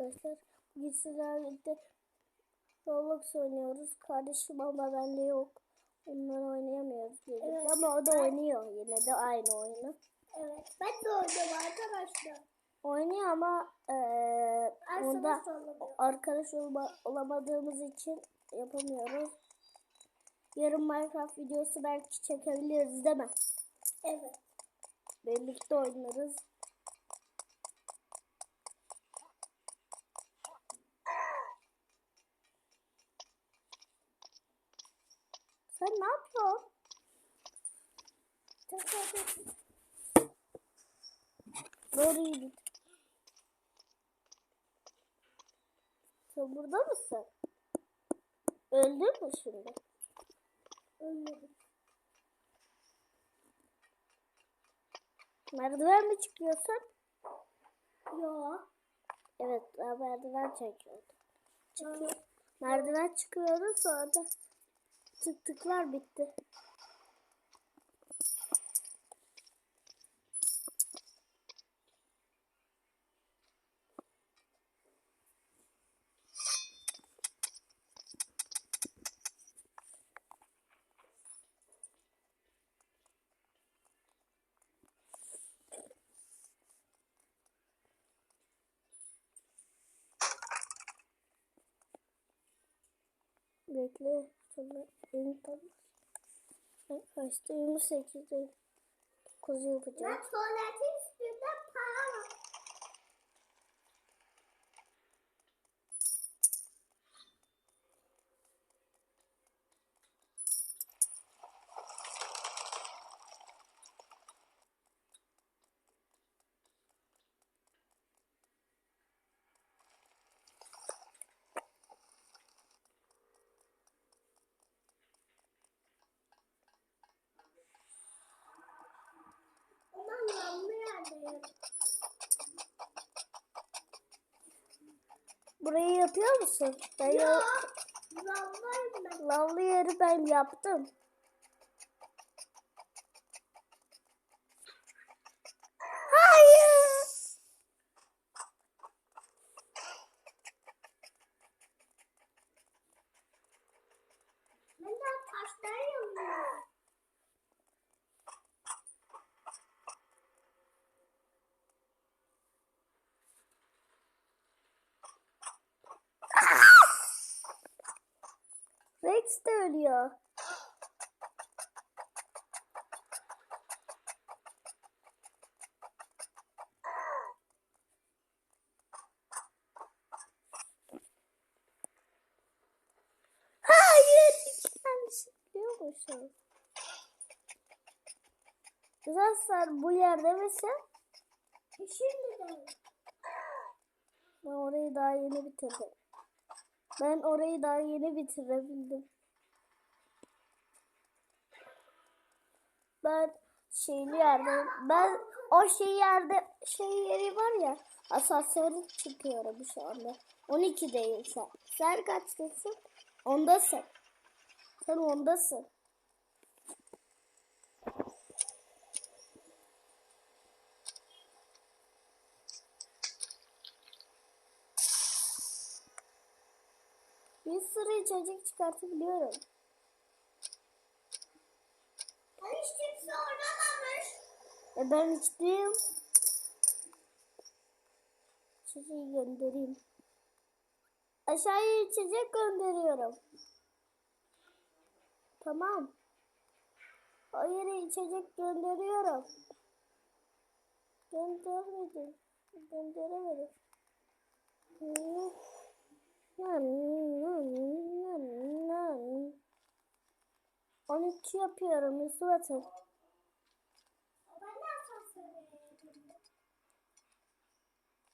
arkadaşlar. Bugün sizlerle Roblox oynuyoruz. Kardeşim ama bende yok. Onları oynayamıyoruz. Evet. Ama o da oynuyor yine de aynı oyunu. Evet. Ben de oynuyorum arkadaşlar. Oynuyor ama Ben onda arkadaş olma, olamadığımız için yapamıyoruz. Yarın Minecraft videosu belki çekebiliriz değil mi? Evet. Birlikte oynarız. Sen ne yapıyorsun? Doğru git. Sen burada mısın? Öldün mü şimdi? Ölmedim. Merdiven mi çıkıyorsun? Yo. Evet, ben merdiven çekiyordum. Çıkıyor. Merdiven çıkıyordu sonra da tık tıklar bitti. Bekle. Sonra yeni tam. Kaçta? 28'de 9 yapacağım. Ben tuvaletin Burayı yapıyor musun? Ben ya, lavlı yeri ben yaptım. Hayır. Ben de taşlar yanıyorum. Yanlış biliyormuşum. Güzel sen bu yerde misin? Şimdi de. Ben orayı daha yeni bitirdim. Ben orayı daha yeni bitirebildim. Ben şeyli yerde, ben o şey yerde, şey yeri var ya, asansörü çıkıyorum şu anda. 12'deyim sen. Sen kaçtasın? Ondasın. Sen ondasın. Bir sürü içecek çıkartabiliyorum. Ben hiç kimse oynamamış. E ben içtim. İçeceği göndereyim. Aşağıya içecek gönderiyorum. Tamam. O yere içecek gönderiyorum. Göndermedim. Gönderemedim. Hmm. Nan, 12 yapıyorum Yusuf Atın. Asansöre.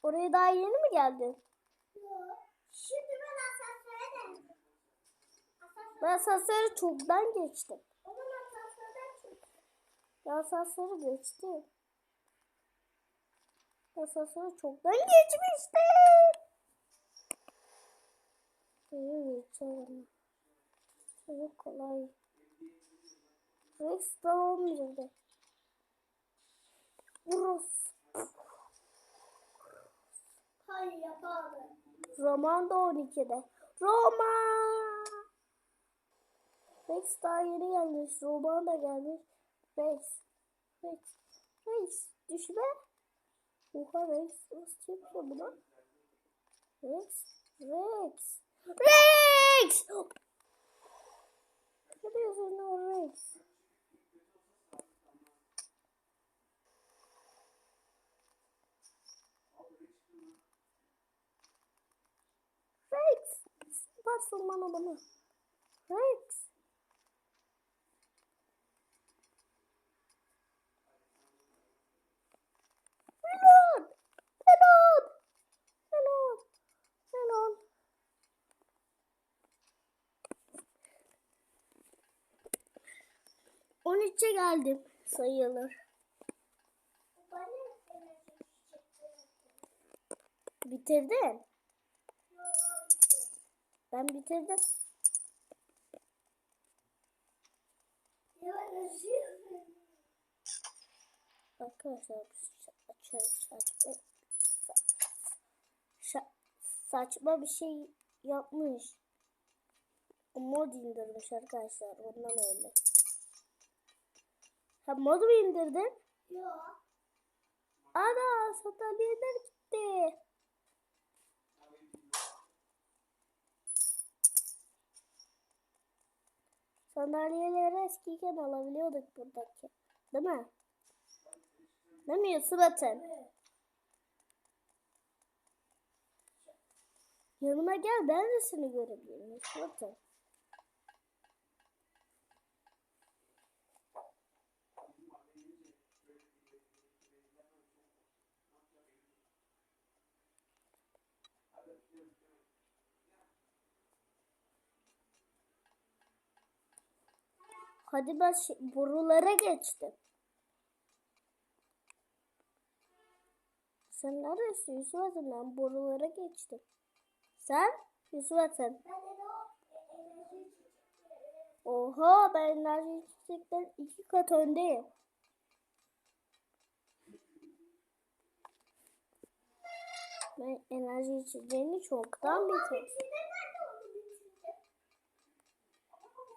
Oraya daha yeni mi geldin? Yo. Şimdi ben asansöre geldim. Ben asansörü çoktan geçtim. Onun asansörden çıktım. Ben asansörü geçtim. Asansörü çoktan geçmiştim. İyi geçerim. Çok kolay. Rex daha olmayacak. Burası. Ha Hayır yapamadım. Roman da 12'de. Roman! Rex daha yeni gelmiş. Roman da gelmiş. Rex. Rex. Rex. Düşme. Oha Rex. Nasıl yapıyor bunu? Rex. Rex. Rex! Ne diyorsun o? Rex! Yaparsın bana bunu. Rex! Melon! Melon! Melon! Melon! On üçe geldim sayılır. Bitirdin. Ben bitirdim. Arkadaşlar açarız saçma. Sa- saçma bir şey yapmış. Mod indirmiş arkadaşlar ondan öyle. Ha mod mu indirdin? Yok. Ana sandalyeler gitti. Sandalyeleri eskiyken alabiliyorduk buradaki. Değil mi? Değil mi Yusuf Atın? Yanıma gel ben de seni görebilirim Yusuf Atın. Hadi ben şey- borulara geçtim. Sen neredesin Yusuf Atın? Ben borulara geçtim. Sen? Yusuf Atın. Oha ben enerji çiçekten iki kat öndeyim. Ben enerji içeceğini çoktan bitirdim?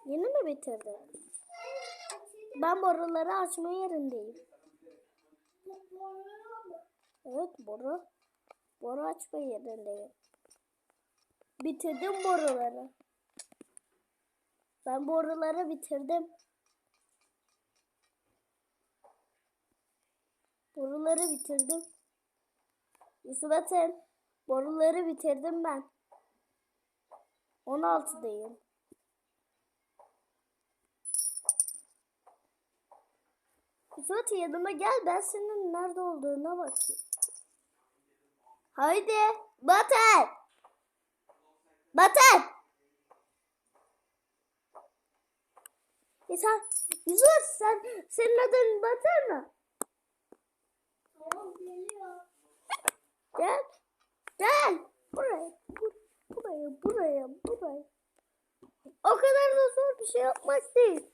Yeni mi bitirdin? Ben boruları açma yerindeyim. Evet boru. Boru açma yerindeyim. Bitirdim boruları. Ben boruları bitirdim. Boruları bitirdim. Yusuf Atın. Boruları bitirdim ben. 16'dayım. Atın yanıma gel ben senin nerede olduğuna bakayım. Haydi. Batır. Batır. E sen, Yusuf sen, senin adın Batır mı? Tamam geliyor. Gel. Gel. Buraya. bur- Buraya. Buraya. Buraya. O kadar da zor bir şey yapmak değil.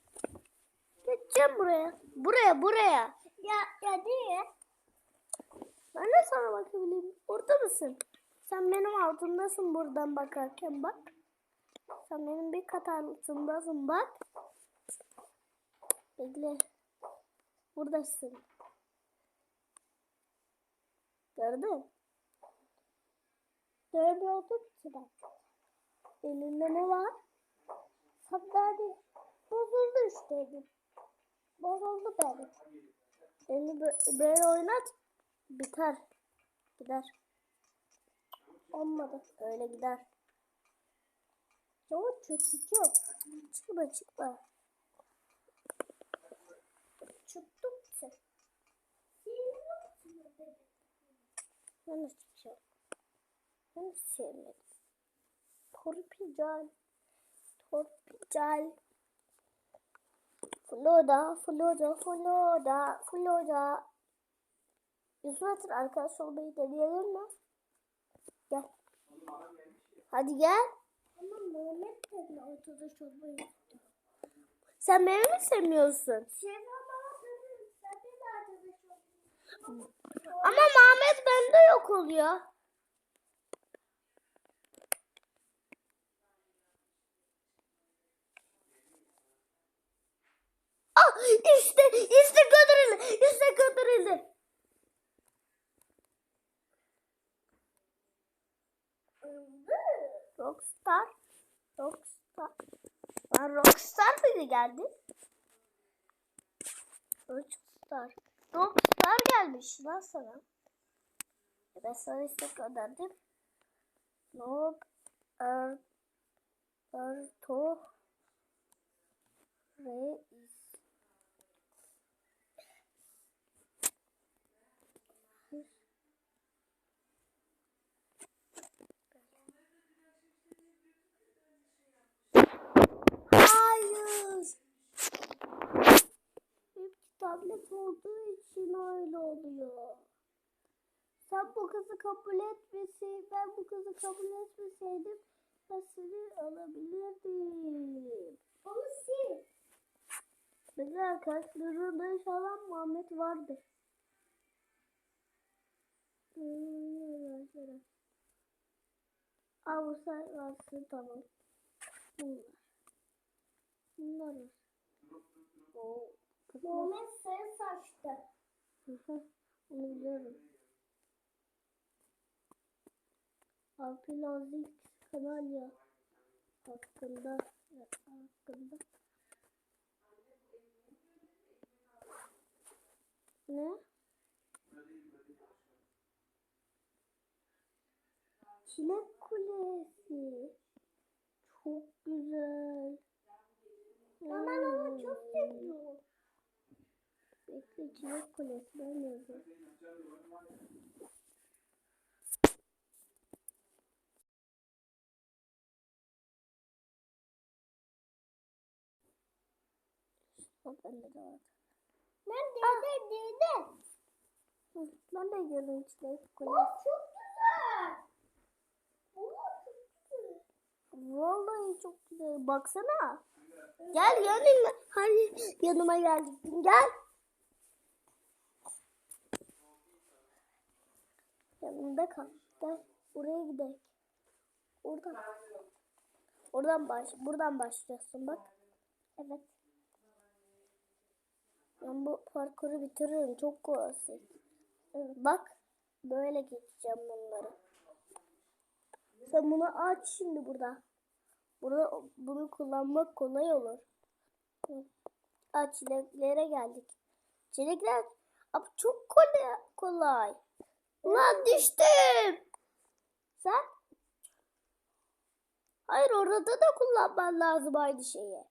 Geçeceğim buraya. Buraya. Buraya. Ya ya niye? Ben de sana bakabilirim. Orada mısın? Sen benim altımdasın buradan bakarken bak. Sen benim bir kat altındasın bak. Bekle. Buradasın. Gördün? Görmüyordum ki ben. Elinde ne var? Sandalye. Bozuldu işte. Bozuldu benim. Bö- böyle oynat. Biter. Gider. Olmadı. Öyle gider. Çok çöküyor. Çıkma çıkma. Çıktım sen. Ben de çıkacağım. Ben de sevmedim. Torpical. Torpical. Floda, Floda, Floda, Floda. Yusuf Atır arkadaş olmayı deneyelim mi? Gel. Hadi gel. Ama Mehmet de arkadaş olmayı Sen beni mi sevmiyorsun? Ama Mehmet bende yok oluyor. İşte, işte kandırıldı. İşte kandırıldı. Rockstar. Rockstar. Lan Rockstar mıydı geldi? Rockstar. Rockstar gelmiş lan sana. E Ben sana istek gönderdim. Nok er Erto Reis. Olduğu için öyle oluyor. Sen bu kızı kabul etmesin. Ben bu kızı kabul etmeseydim ben seni alabilirdim. Onu sil. Bizim arkadaşlarında inşallah Muhammed vardır. Bu sen varsın tamam. Bunlar. Bunlar. Oo. Muhammed sarı hı, Onu biliyorum. Alpilozik kanalya hakkında hakkında ne? Çilek Kulesi çok güzel. Ya ben onu çok Hmm. seviyorum. Bekle Çilek Kulesi ben yazayım. O bende de var. Ben de de de. Hı, Ben de Çilek O Kulesi. O çok güzel. Vallahi çok güzel. Baksana. Gel yanıma. Hadi yanıma gel. Gel. Yanımda kal. Gel. Oraya gidelim. Oradan. Oradan baş. Buradan başlıyorsun bak. Evet. Ben bu parkuru bitiririm. Çok kolay. Bak. Böyle geçeceğim bunları. Sen bunu aç şimdi burada. Burada bunu kullanmak kolay olur. Aa, çileklere geldik. Çilekler Abi çok kolay. kolay. Lan düştüm. Sen? Hayır orada da kullanman lazım aynı şeyi.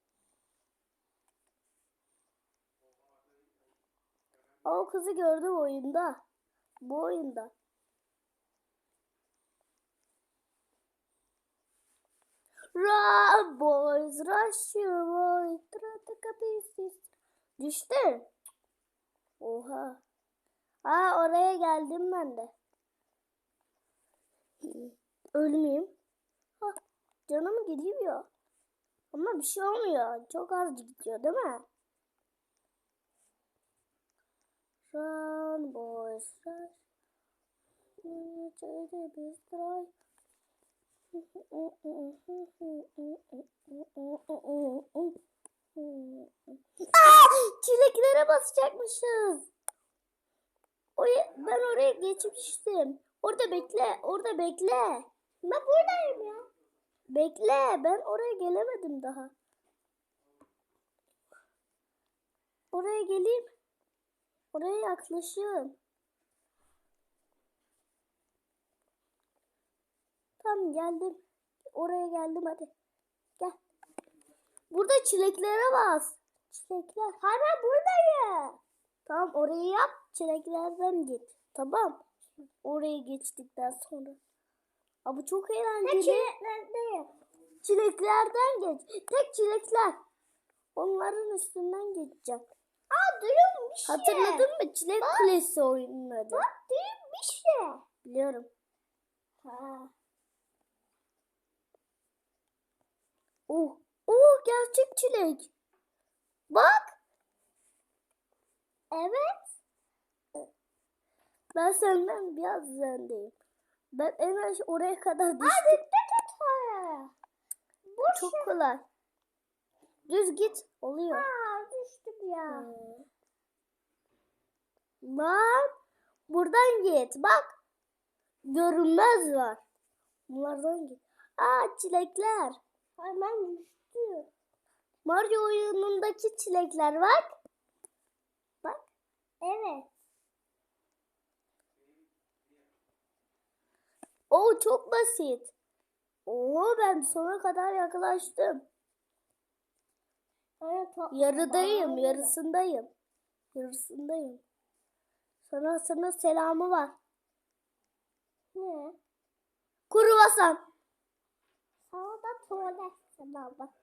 O kızı gördüm oyunda. Bu oyunda. Run boys, rush your pieces. Düştü. Oha. Aa oraya geldim ben de. Ölmeyeyim. Ha, canım gidiyor. Ama bir şey olmuyor. Çok az gidiyor değil mi? Run boys. Try to destroy. Aa, çileklere basacakmışız. Oraya, ben oraya geçmiştim. Orada bekle, orada bekle. Ben buradayım ya. Bekle, ben oraya gelemedim daha. Oraya geleyim. Oraya yaklaşıyorum. Tamam geldim. Oraya geldim hadi. Gel. Burada çileklere bas. Çilekler. Ben buradayım. Tamam orayı yap. Çileklerden git. Tamam. Oraya geçtikten sonra. Aa, bu çok eğlenceli. çileklerdeyim. Çileklerden geç. Tek çilekler. Onların üstünden geçeceğim. Aa duyuyorum bir şey. Hatırladın mı? Çilek Kulesi oyunun adı. Bak duyuyorum bir şey. Biliyorum. Ha. Oh, oh gerçek çilek. Bak. Evet. Ben senden biraz üzerindeyim. Ben en az oraya kadar düştüm. Hadi et oraya. Çok şey. kolay. Düz git. Oluyor. Aa düştüm ya. Lan buradan git. Bak. Görünmez var. Bunlardan git. Aa çilekler. Hemen düştü. Mario oyunundaki çilekler bak. Bak. Evet. O çok basit. Oo ben sona kadar yaklaştım. Evet, Yarıdayım, Aa, yarısındayım. Yarısındayım. Sana sana selamı var. Ne? Kuruvasan. Sana da tuvalet baba.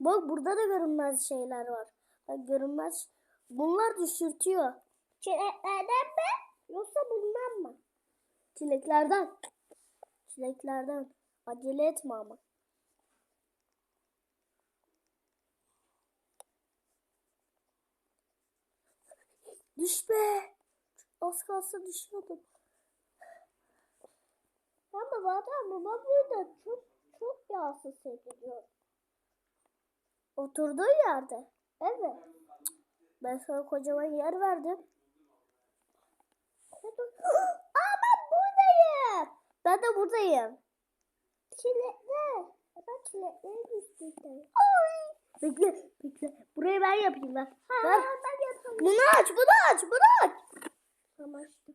Bak burada da görünmez şeyler var. Bak görünmez. Bunlar düşürtüyor. Çileklerden mi? Yoksa bundan mı? Çileklerden. Çileklerden. Acele etme ama. Düş be. Az kalsa düşüyordum. Ama zaten babam burada çok çok yağsız ediyor. Oturduğu yerde. Evet. Ben sana kocaman yer verdim. Aa ben buradayım. Ben de buradayım. Çilekler. Ben çilekleri düştüm. Ay. Bekle, bekle. Burayı ben yapayım ben. Ha, Ver. ben yapamam. Bunu aç, bunu aç, bunu aç. Tamam işte.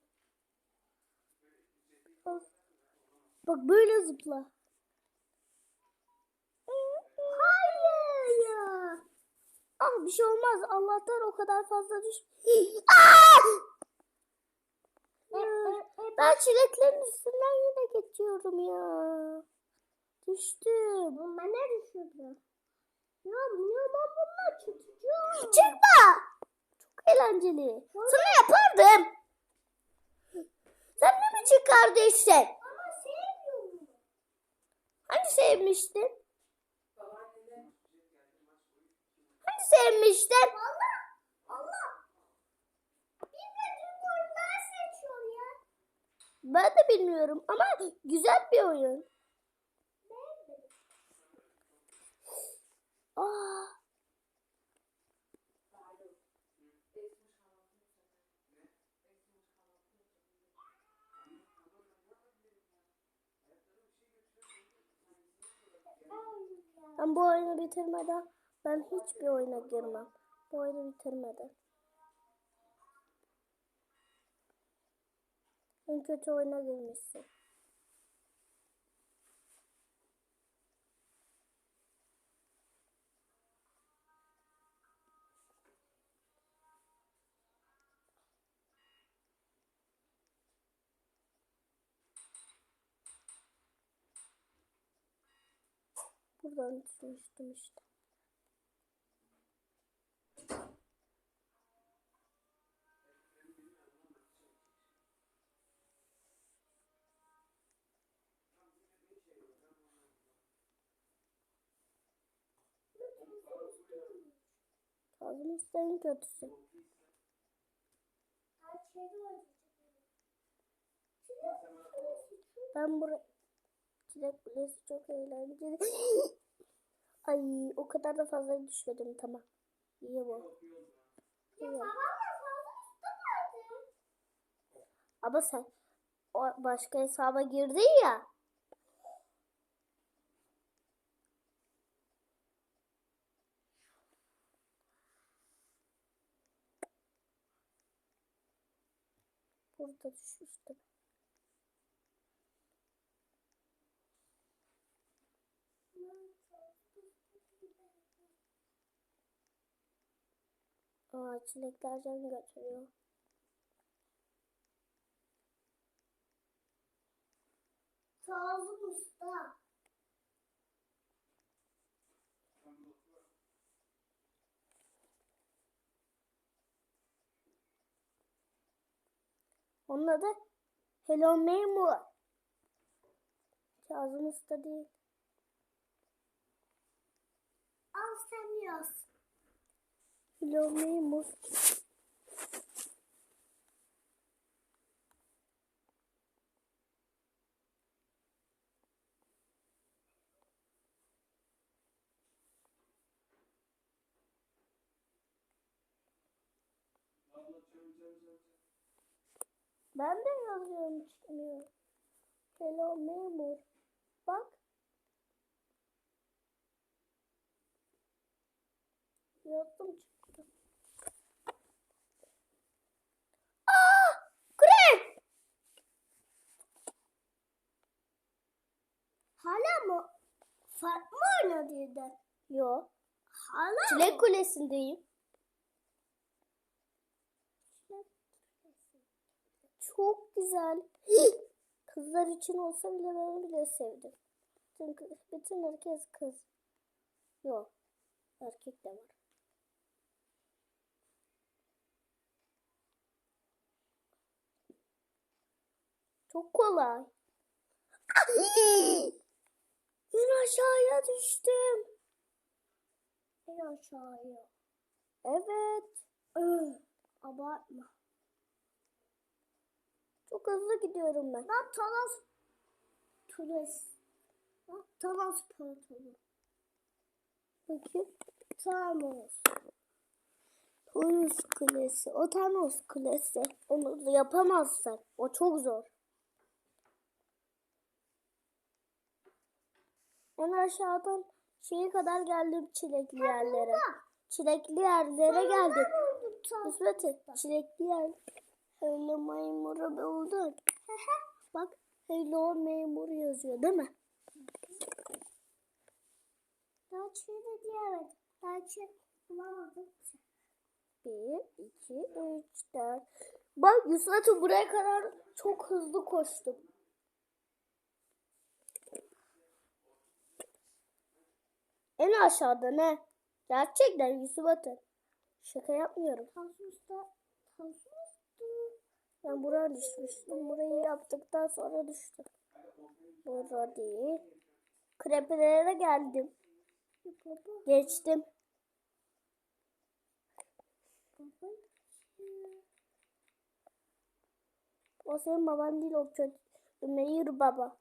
Bak böyle zıpla. Hayır ya. Ah bir şey olmaz. Allah'tan o kadar fazla düş. E, e, e, Ben çileklerin üstünden yine geçiyorum ya. Düştüm. Ben ne düşürdüm? Ya, ya ben bununla çıkacağım. Çıkma. Çok eğlenceli. Sana yapardım. Sen ne biçim kardeşsin? Ama sevmiyorum. Hani sevmiştin? Hani sevmiştin? Allah. Allah. Bilmediğim oyunlar seçiyor ya. Ben de bilmiyorum ama güzel bir oyun. Aa. Ben bu oyunu bitirmeden ben hiçbir oyuna girmem. Bu oyunu bitirmeden. En kötü oyuna girmişsin. Buradan düşmüştüm işte. Kazım Usta en kötüsü. Ben buraya Çilek Kulesi çok eğlenceli. Ay o kadar da fazla düşmedim tamam. İyi bu. İyi. Ama sen o başka hesaba girdin ya. Burada düşmüştüm. Aa çilekler can götürüyor. Kazım Usta. Onun adı Hello Memur. Kazım Usta değil. Al sen yaz. Hello Memur. Ben de yazıyorum çıkmıyor. Hello memur. Bak. Yazdım çıktı. Aa! Kure! Hala mı? Fark mı oynadıydı? Yo. Hala mı? Çilek kulesindeyim. Çok güzel. Kızlar için olsa bile ben bile sevdim. Kız- bütün herkes kız. Yok. Erkek de var. Çok kolay. Ben aşağıya düştüm. En aşağıya. Evet. Abartma. Çok hızlı gidiyorum ben. Ben Talas Turist. Bak Talas Pantolon. Bakayım. Thanos. Thanos Kulesi. O Thanos Kulesi. Onu da yapamazsın. O çok zor. En aşağıdan şeye kadar geldim çilekli yerlere. Çilekli yerlere geldim. Kısmeti çilekli yer. Öyle memuru buldun. Bak Hello memur yazıyor değil mi? Daha çiğde diyemedim. Daha çiğ bulamadım. Bir, iki, üç, dört. Bak Yusuf'u buraya kadar çok hızlı koştum. En aşağıda ne? Gerçekten Yusuf Atı. Şaka yapmıyorum. Tasus'ta Tasus'tu. Ben buraya düşmüştüm. Burayı yaptıktan sonra düştüm. Burada değil. Krepelere geldim. Geçtim. O senin baban değil o kötü. Ümeyir baba.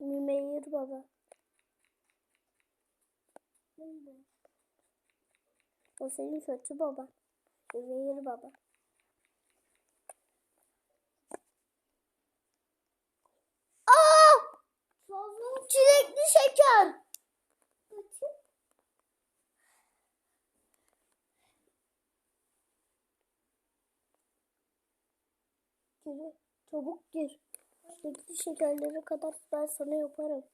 Ümeyir baba. O senin kötü baba. Ümeyir baba. Aa! Çilekli şeker. Gir. Çabuk gir. Çilekli şekerlere kadar ben sana yaparım.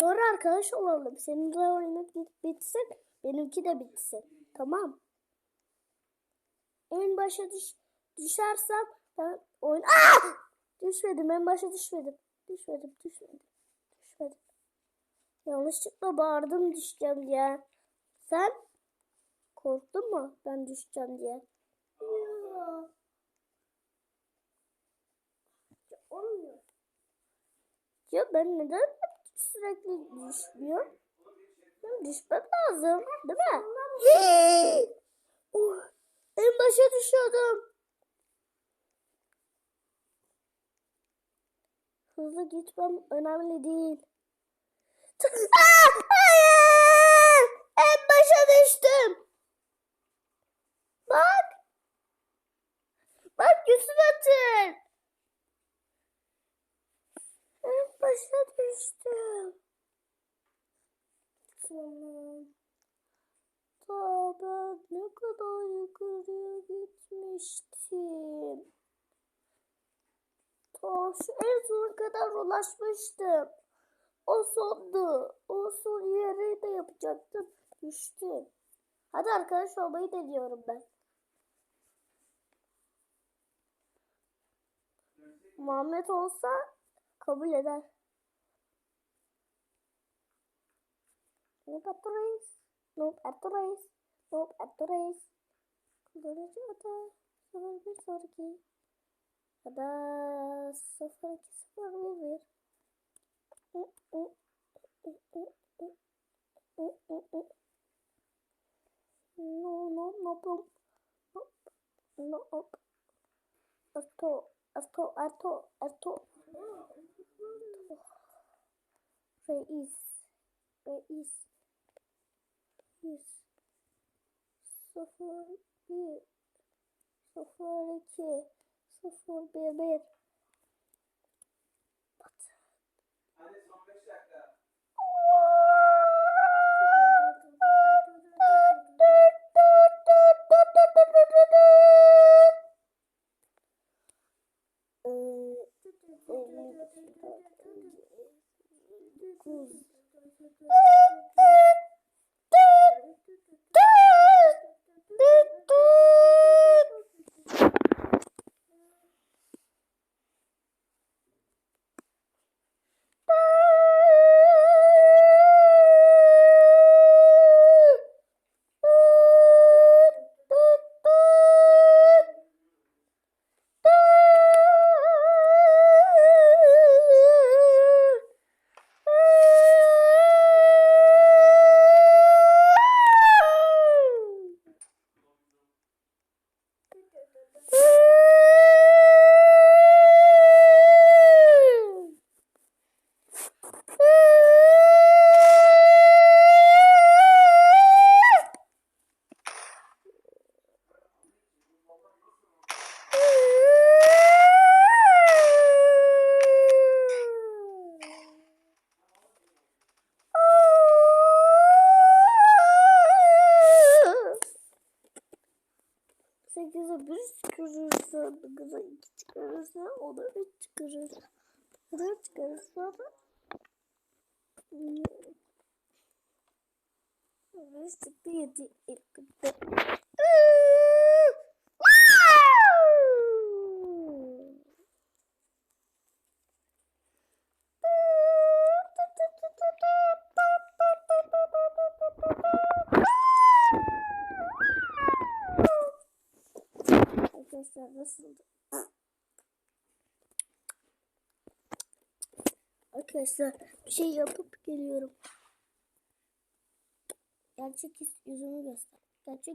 Sonra arkadaş olalım. Senin de bitsin. Benimki de bitsin. Tamam. En başa düş düşersem ben oyun... Aa! Düşmedim. En başa düşmedim. Düşmedim. Düşmedim. Düşmedim. Yanlışlıkla bağırdım düşeceğim diye. Sen korktun mu ben düşeceğim diye? Yok. Olmuyor. Ya ben neden sürekli düşmüyorum? Ben düşmem lazım. Değil mi? oh, en başa düşüyordum. Hızlı gitmem önemli değil. Hayır! En başa düştüm. Bak. Bak Yusuf Atır. En başa düştüm. Tamam. Ta ben ne kadar yukarıya gitmiştim. Ta şu en son kadar ulaşmıştım. O sondu. O son yeri de yapacaktım. Düştüm. Hadi arkadaş olmayı deniyorum ben. Muhammed olsa kabul eder. Noob at the race. The race. Kullanıcı adı 0102 ya da 0201 No, no, no, no. No, no. Esto, esto, esto, esto. Reis. Reis. Reis. Sıfır bir sıfır iki sıfır bir bir Hadi son 5 dakika. Sekize bir çıkarırsa, dokuza iki çıkarırsa, o da üç çıkarır. Dört çıkarırsa da Beş çıktı yedi ilk gitti. Arkadaşlar nasıldı? Arkadaşlar bir şey yapıp geliyorum. Gerçek yüzümü göster. Gerçek